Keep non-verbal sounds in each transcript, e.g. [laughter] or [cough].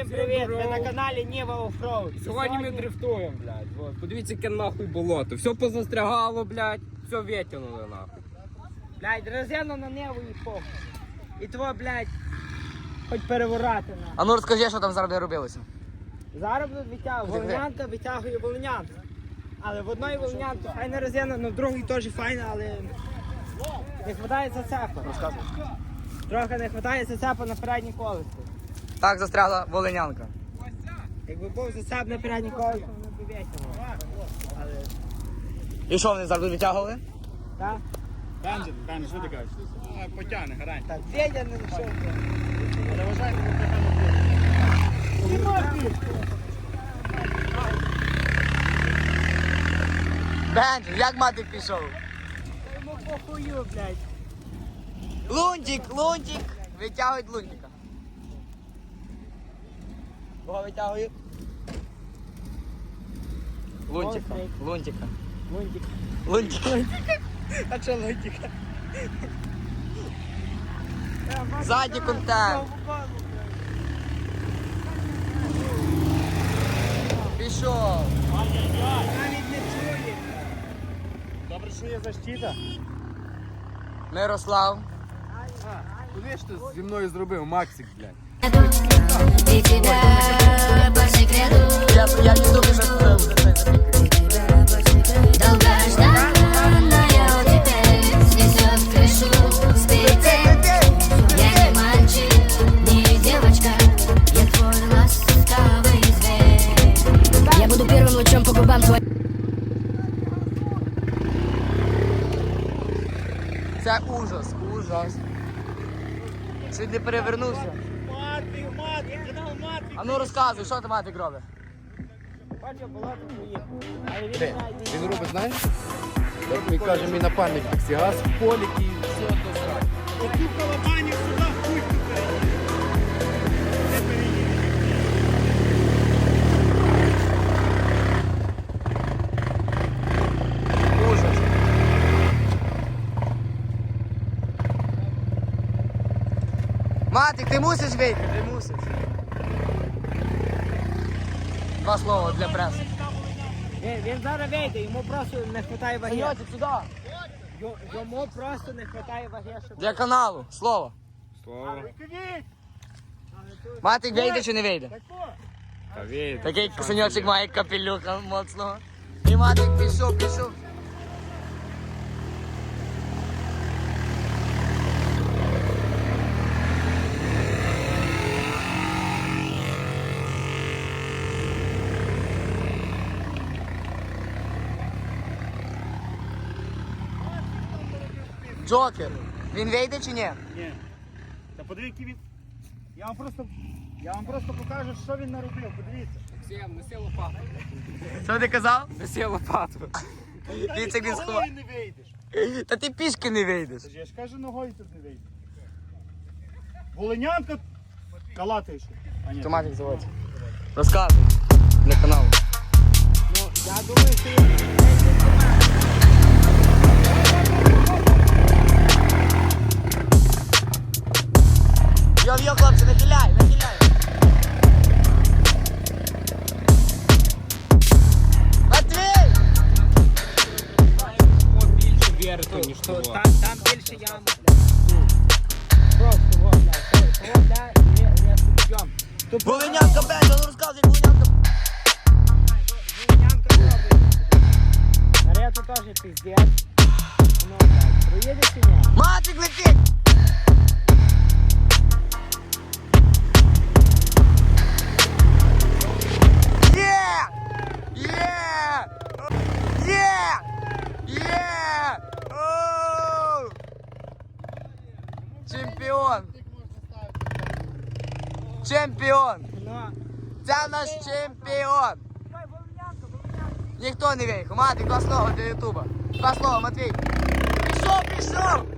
Всім привіт! Ви на каналі Ніва Офроуд. Сьогодні ми дрифтуємо, блядь. Вот. Подивіться, яке нахуй болото. Все позастрягало, блядь. Все витягнули нахуй. Блядь, резину на небо і похуй. І того, блядь, хоч переворати на. А ну розкажи, що там зараз робилося. Зараз будуть витягувати. Волнянка витягує волнянку. Але в одної волнянки файна резина, ну в другій теж файна, але не вистачає зацепа. Трохи не вистачає зацепа на передній колесо. Так застрягла волинянка. Якби був зацеп на передній колесо, воно б витягнуло. Але І що вони зараз витягували? так, Бенджин, Бенджин, що ти кажеш? Потягне, гарантія. так, Федя не знайшов. Але вважайте, ви Бенджин, як матик пішов? Йому похую, блядь. Лунтик, лунтик. Витягують лунтика. Кого витягує? Лунтика. Лунтика. Лунтик. Лунтик. [laughs] А чого лунтика? Ззаді контент. Пішов. Навіть не чує. Добре, що є защита. Мирослав. Куди ж ти зі мною зробив, Максик, блядь? И тебя по секрету Я, я ну що ти матик робить? Але він робить, знаєш? Як ми кажемо, мій напальник Сігас в поліки і все до сраки. Оцю колобанів сюди хуй Не Матик, ти мусиш вийти, ти мусиш. Два слова для преси. Він, він зараз вийде, йому просто не вистачає ваги. Саньотик, сюди. Йо- Йому просто не вистачає ваги, щоб... Для каналу. Слово. Слово. Матик вийде чи не вийде? Та вийде. Такий саньочок має капелюха моцного. І матик пішов, пішов. Джокер. Він вийде чи ні? Ні. Та подивіться він. Я вам просто. Я вам просто покажу, що він наробив. Подивіться. Максим, неси лопату. Що ти казав? Неси лопату. Дивіться, як він сховав. Не вийдеш. Та ти пішки не вийдеш. Я ж кажу, ногою тут не вийдеш. Волинянка. А ні. Томатик заводиться. Розказуй для каналу. Ну, я думаю, що Матик летить! Є! Є! Є! Є! Оу! Чемпіон! Чемпіон! Ну, Це наш чемпіон! Ніхто не виїхав. Матик, два слова для Ютуба. Два слова, Матвій. Пішов, пішов! Пішов!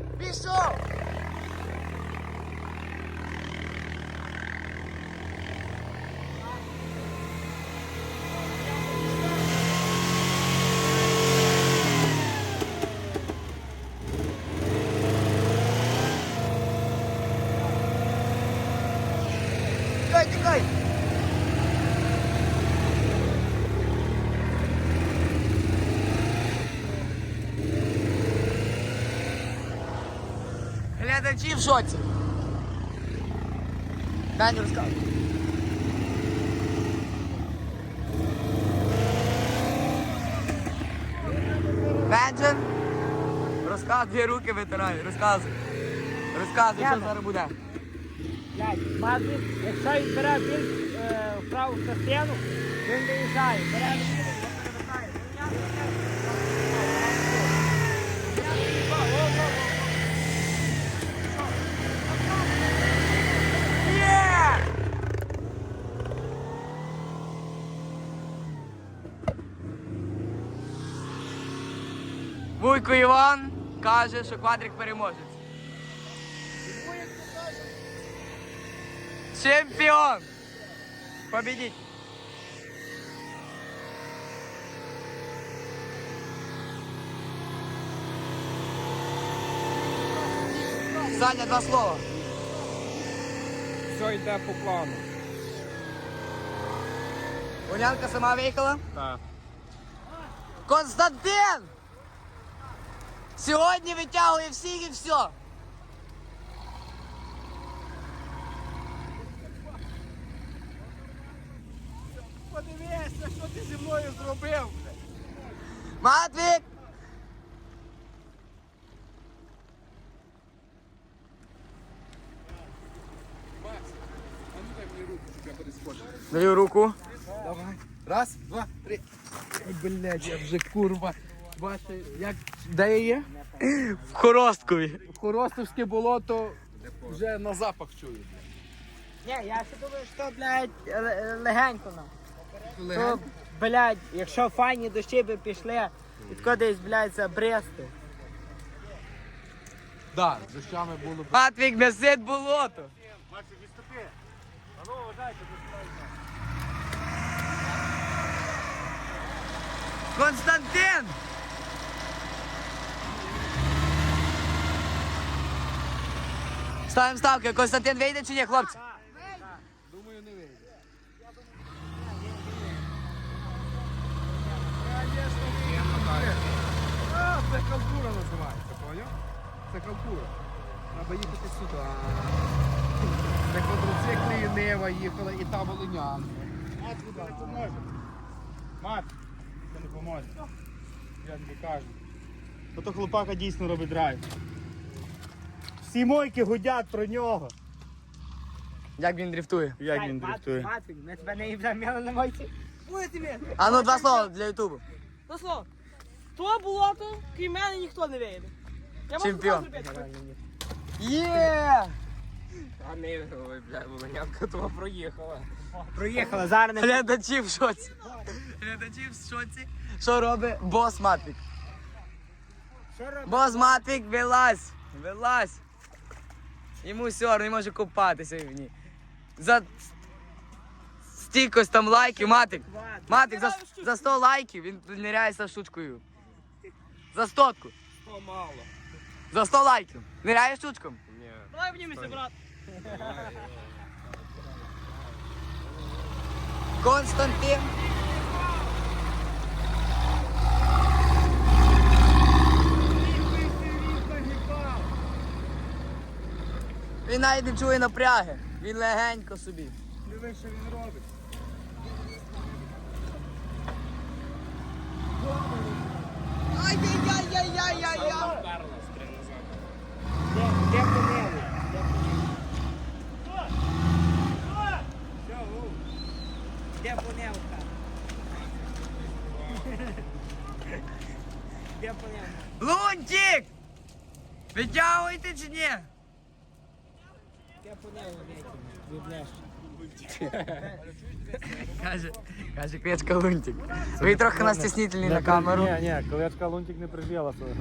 Глядачі в шоці. Даня, розказуй. Бенджен, розказуй, руки витирай, розказуй. Розказуй, що зараз буде. Блядь, якщо він бере більш е, в праву частину, він виїжджає. Бере Вуйко Іван каже, що квадрик переможець. Чемпіон! Победіть! Саня, два слова. Все йде по плану. Улянка сама виїхала? Так. Константин! Сьогодні витягує всіх і все. Подивися, що ти зі мною зробив. Матвік! Даю руку. Давай. Раз, два, три. Ой, блядь, я вже курва. Бачите, як де я є? [laughs] В Хоросткові. Хоростовське болото вже на запах чую. Ні, я ще думаю, що, блядь, л- легенько нам. То, блядь, якщо файні дощі би пішли, відко десь, блядь, за Бресту. Да, з дощами було б. Матвік несить болото. Константин! Ставимо ставки. Константин вийде чи ні, хлопці? Думаю, не вийде. Це халтура називається, поняв? Це халтура. Треба їхати сюди. Квадроцикли і Нева їхала, і та Волинянка. Мат, тобі не поможе. Мат, це не поможе. Я тобі кажу. Ото хлопака дійсно робить драйв. Всі мойки гудять про нього. Як він дрифтує? Як він дрифтує? Матвій, ми тебе не їбемо на мойці. Буде тобі. А ну два слова для Ютубу. Ну слово, то болото, крім мене ніхто не вийде. Я можу Чемпіон. Є! А не, бля, Волонянка того проїхала. Проїхали, зараз не Глядачі в шоці. Глядачі в шоці. Що робить бос Матвік? Бос Матвік, вилазь! Вилазь! Йому все, не може купатися в ній. За стількось там лайків, Матик. Матик, за, за 100 лайків він ниряється штучкою. За стотку. То мало. За 100 лайків. Ниряє штучком. Ні. Давай обнімемося, брат. Константин. Він навіть не чує напряги. Він легенько собі. Диви, що він робить. Ай-яй-яй-яй-яй-яй! Де, понели? Де понелка? Де понелка? Лунтик! Витягуєте чи ні? Де понелка? Виблеш. Каже, каже клечка Лунтик. Ви трохи нас стіснительні на камеру. Ні, ні, колечка лунтик не прибіла свого.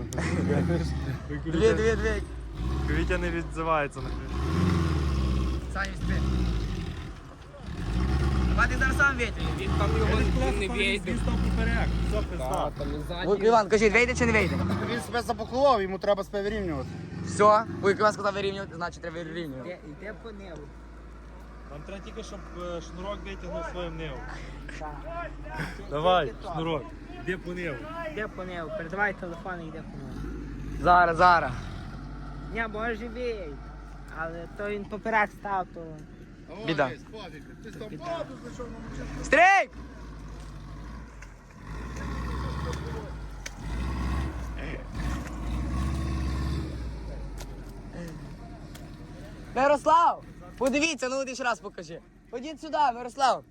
Дві, дві, дві. Вітя не відзивається на Саня, спи. А ти зараз сам вийти. Він там його не вийде. поперек. Все, Та, пизда. там і Вуйко задній. Іван, кажіть, вийде чи не вийде? Він себе запакував, йому треба себе вирівнювати. Все, Вуйко Іван сказав вирівнювати, значить треба вирівнювати. Де, і де понели? Нам треба тільки, щоб е, шнурок витягнув своїм. Так. Давай, шнурок. Де по ниву? Де понели? Передавай телефон і де понели. Зараз, зараз. Ні, може віє. Але то він поперек став, то. Біда. Ой, Мирослав! Подивіться, ну один ще раз покажи. Ходіть сюди, Мирослав.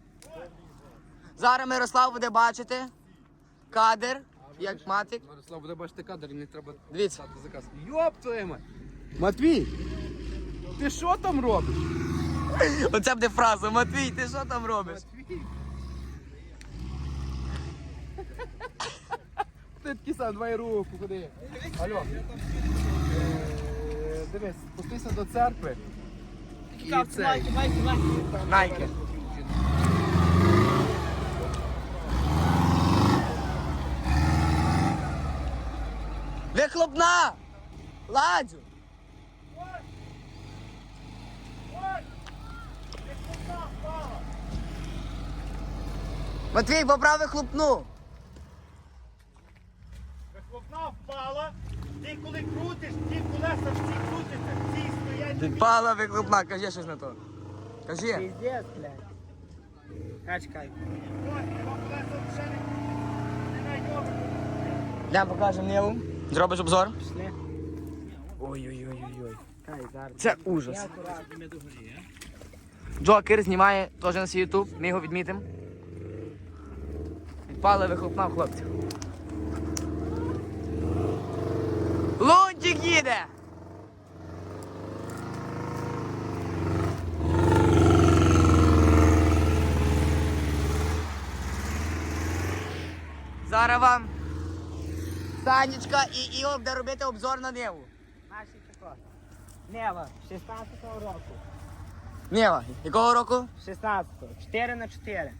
Зараз Мирослав буде бачити кадр, як матик. Мирослав, буде бачити кадр, і не треба Дивіться. дати заказ. Йоп твою мать. Матвій, ти що там робиш? Оце буде фраза. Матвій, ти що там робиш? Матвій. Ти такий сам, давай руку, куди? Алло. Е, Дивись, спустися до церкви. І цей. Найки. Вихлопна! Ладю! Матвій, поправ вихлопну! Вихлопна впала, ти коли крутиш, ті колеса всі крутяться, всі стоять. Впала вихлопна, кажи щось на то. Кажи. Піздець, блядь. Качкай. Дам покажемо Ниву. Зробиш обзор. Пішли. Ой-ой-ой-ой. Кай, зараз. Це ужас. Джокер знімає теж на свій ютуб, ми його відмітимо. Відпали вихлопна в хлопців. Лунтик їде! Зараз вам Санечка і Ігор буде робити обзор на Неву. Наші чеко. Нева, 16-го року. Нева, якого року? 16-го. 4 на 4.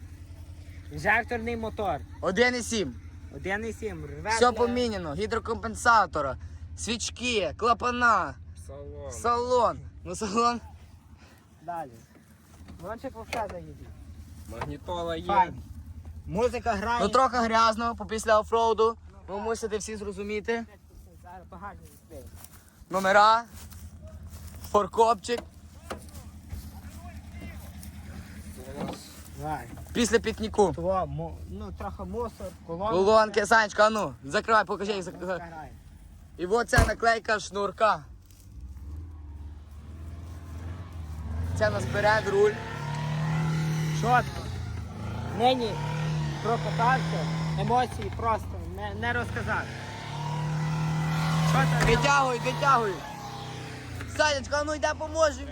Інжекторний мотор. 1,7. 1,7. Рве. Все бля. поміняно, гідрокомпенсатора, свічки, клапана, Салон. салон. Ну салон. Далі. Вончик вовка заїде. Магнітола є. Файн. Музика грає. Ну трохи грязно, після офроуду. Ви мусите всі зрозуміти. Номера, форкопчик. Після пікніку. Ну, трохи мусор, колонка. Колонки, Санечка, а ну, закривай, покажи їх. Музика І от ця наклейка шнурка. Це у нас перед руль. Чотко. Нині прокатався, емоції просто не, не розказати. Витягуй, витягуй. Санечка, ну йде поможемо.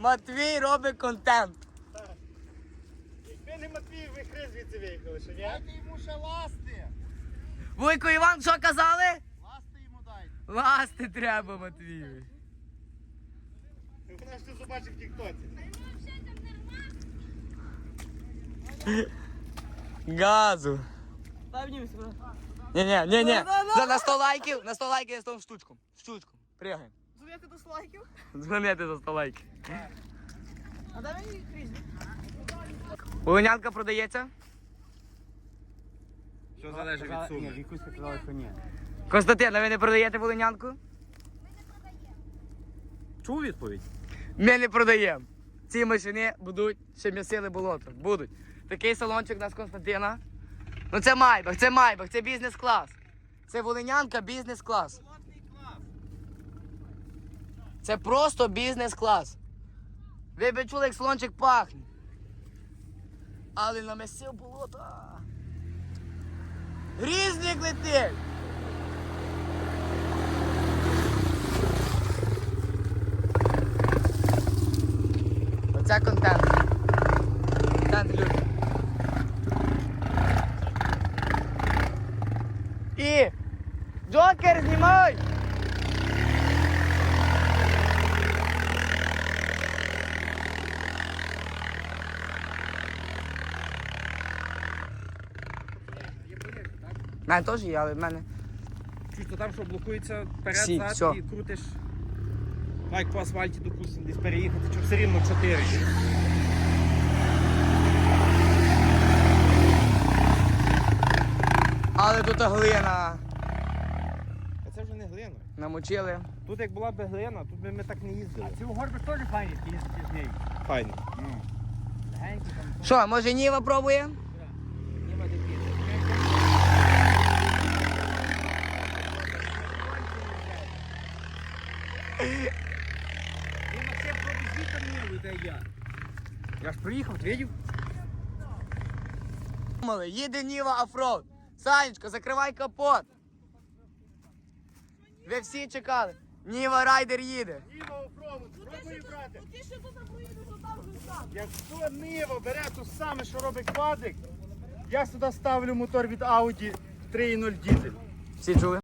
Матвій робить контент. Якби не Матвій, ви хри звідси виїхали, що ні? Дайте йому ще ласти. Вуйко Іван, що казали? Ласти йому дайте. Ласти треба, Матвію. Вона ж ти побачив в тіктоці. Газу. Дай брат. Ні, ні, ні, ні. На 100 лайків, на 100 лайків я з штучком. Штучком. Пригаємо. Звідки до слайків? Дзвонити за 100 лайків. А дай мені крізь. Волинянка продається. Що залежить від Ні, суми? Вікуська сказала, що ні. Константин, а ви не продаєте волинянку? Ми не продаємо. Чув відповідь? Ми не продаємо. Ці машини будуть ще м'ясили болото. Будуть. Такий салончик у нас Константина. Ну це Майбах, це Майбах, це бізнес-клас. Це волинянка бізнес-клас. Це просто бізнес-клас. Ви б чули, як салончик пахне. Але намісив болото. а. Грізник летить. Оце контент. Контент, люди. У мене теж є, але в мене. Чисто там, що блокується вперед, Всі, зад і крутиш. Лайк по асфальті, допустимо, десь переїхати, що все рівно 4. Але тут глина. А це вже не глина. Намочили. Тут як була б глина, тут би ми так не їздили. А Ці горби теж файні, їздити з нею. Файно. Легенькі там. Що, може Ніва пробує? Ну, Максим, пробуй звідти мені вийде я. Я ж приїхав, ти видів? Думали, Їде Ніва оффроуд. Санечко, закривай капот. Ви всі чекали. Ніва райдер їде. Нива офроуд, спробуй брати. Ти ще тут проїдеш, отам вже сам. Якщо Нива бере те саме, що робить квадрик, я сюди ставлю мотор від Audi 3.0 дизель. Всі чули?